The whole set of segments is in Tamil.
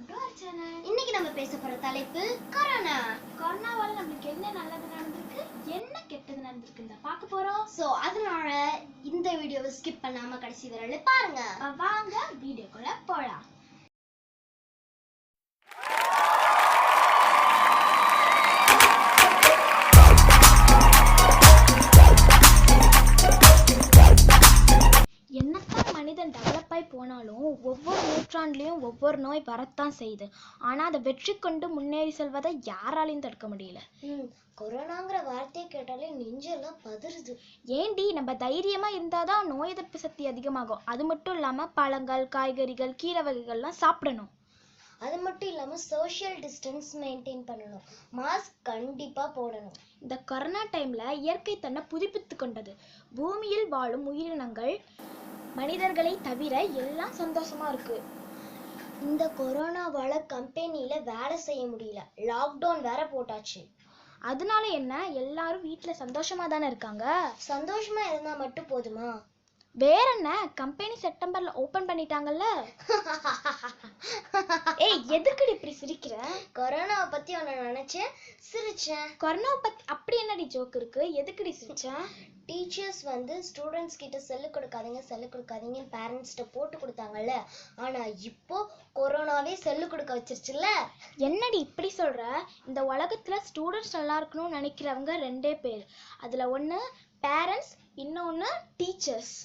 வெல்கம் டு அவர் சேனல் இன்னைக்கு நம்ம பேச போற தலைப்பு கொரோனா கொரோனாவால நம்மளுக்கு என்ன நல்லது நடந்திருக்கு என்ன கெட்டது நடந்திருக்குன்னு பார்க்க போறோம். சோ அதனால இந்த வீடியோவை ஸ்கிப் பண்ணாம கடைசி வரல பாருங்க. வாங்க வீடியோக்குள்ள போலாம். ஆகி போனாலும் ஒவ்வொரு நூற்றாண்டுலயும் ஒவ்வொரு நோய் வரத்தான் செய்யுது. ஆனா அதை வெற்றி கொண்டு முன்னேறி செல்வதை யாராலையும் தடுக்க முடியல. ம், கொரோனாங்கிற வார்த்தையை கேட்டாலே நெஞ்செல்லாம் பதறுது. ஏண்டி நம்ம தைரியமா இருந்தாதான் நோய் எதிர்ப்பு சக்தி அதிகமாகும். அது மட்டும் இல்லாம பழங்கள் காய்கறிகள் கீரை வகைகள்லாம் சாப்பிடணும். அது மட்டும் இல்லாம சோஷியல் டிஸ்டன்ஸ் மெயின்டைன் பண்ணணும். மாஸ்க் கண்டிப்பா போடணும். இந்த கொரோனா டைம்ல இயற்கை தன்னை புதுப்பித்து கொண்டது. பூமியில் வாழும் உயிரினங்கள் மனிதர்களை தவிர எல்லாம் சந்தோஷமா இருக்கு. இந்த கொரோனாவால கம்பெனில வேலை செய்ய முடியல. லாக்டவுன் வேற போட்டாச்சு. அதனால என்ன? எல்லாரும் வீட்ல சந்தோஷமா தானே இருக்காங்க? சந்தோஷமா இருந்தா மட்டும் போதுமா? வேற என்ன? Company செப்டம்பர்ல open பண்ணிட்டாங்கல்ல? ஏய் எதுக்குடி இப்படி சிரிக்கிற? கொரோனாவை பத்தி ஒன்னு நினைச்சேன். சிரிச்சேன். கொரோனா பத்தி அப்படி என்னடி ஜோக் இருக்கு? எதுக்குடி சிரிச்ச? டீச்சர்ஸ் வந்து ஸ்டூடெண்ட்ஸ் கிட்ட செல்லு கொடுக்காதீங்க செல்லு கொடுக்காதீங்கன்னு பேரண்ட்ஸ்கிட்ட போட்டு கொடுத்தாங்கல்ல. ஆனா இப்போ கொரோனாவே செல்லு கொடுக்க வச்சிருச்சுல்ல? என்னடி இப்படி சொல்ற? இந்த உலகத்துல ஸ்டூடெண்ட்ஸ் நல்லா இருக்கணும்னு நினைக்கிறவங்க ரெண்டே பேர். அதுல ஒண்ணு பேரண்ட்ஸ் இன்னொன்னு டீச்சர்ஸ்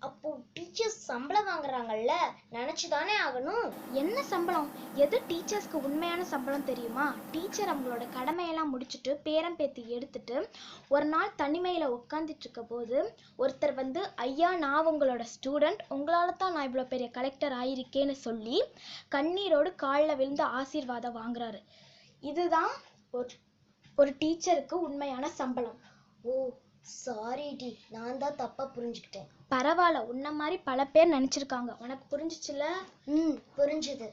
அப்போ டீச்சர்ஸ் சம்பளம் வாங்குறாங்கல்ல நினைச்சுதானே ஆகணும்? என்ன சம்பளம்? எது டீச்சர்ஸ்க்கு உண்மையான சம்பளம் தெரியுமா? டீச்சர் அவங்களோட கடமையெல்லாம் முடிச்சுட்டு பேரம் பேத்தி எடுத்துட்டு ஒரு நாள் தனிமையில் உட்காந்துட்டு இருக்க போது ஒருத்தர் வந்து ஐயா நான் உங்களோட ஸ்டூடெண்ட் உங்களால தான் நான் இவ்வளோ பெரிய கலெக்டர் ஆயிருக்கேன்னு சொல்லி கண்ணீரோடு காலில் விழுந்து ஆசீர்வாதம் வாங்குறாரு. இதுதான் ஒரு ஒரு டீச்சருக்கு உண்மையான சம்பளம். ஓ சாரி டி நான் தான் தப்பா புரிஞ்சுக்கிட்டேன். பரவாயில்ல உன்ன மாதிரி பல பேர் நினைச்சிருக்காங்க. உனக்கு புரிஞ்சுச்சுல? ம் புரிஞ்சுது.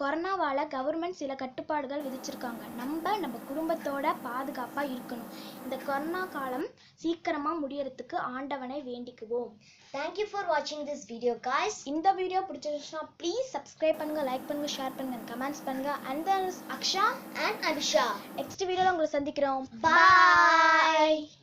கொரோனாவால கவர்மெண்ட் சில கட்டுப்பாடுகள் விதிச்சிருக்காங்க. நம்ம நம்ம குடும்பத்தோட பாதுகாப்பா இருக்கணும். இந்த கொரோனா காலம் சீக்கிரமா முடியறதுக்கு ஆண்டவனை வேண்டிக்குவோம். தேங்க்யூ ஃபார் வாட்சிங் திஸ் வீடியோ காய்ஸ் இந்த வீடியோ பிடிச்சிருந்துச்சுன்னா ப்ளீஸ் சப்ஸ்கிரைப் பண்ணுங்க லைக் பண்ணுங்க ஷேர் பண்ணுங்க கமெண்ட்ஸ் பண்ணுங்க. And then Aksha and Abisha. Next வீடியோல உங்களை சந்திக்கிறோம். Bye.